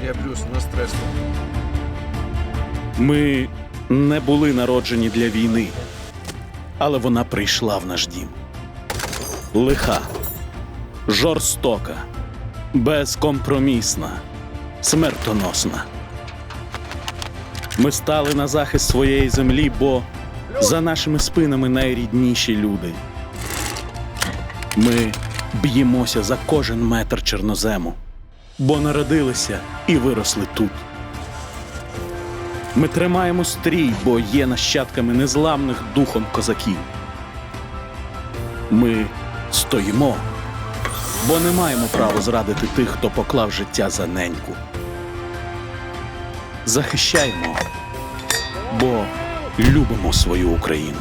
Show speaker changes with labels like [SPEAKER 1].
[SPEAKER 1] Італія плюс на стресу.
[SPEAKER 2] Ми не були народжені для війни, але вона прийшла в наш дім. Лиха, жорстока, безкомпромісна, смертоносна. Ми стали на захист своєї землі, бо за нашими спинами найрідніші люди. Ми б'ємося за кожен метр чорнозему, бо народилися і виросли тут. Ми тримаємо стрій, бо є нащадками незламних духом козаків. Ми стоїмо, бо не маємо права зрадити тих, хто поклав життя за неньку. Захищаємо, бо любимо свою Україну.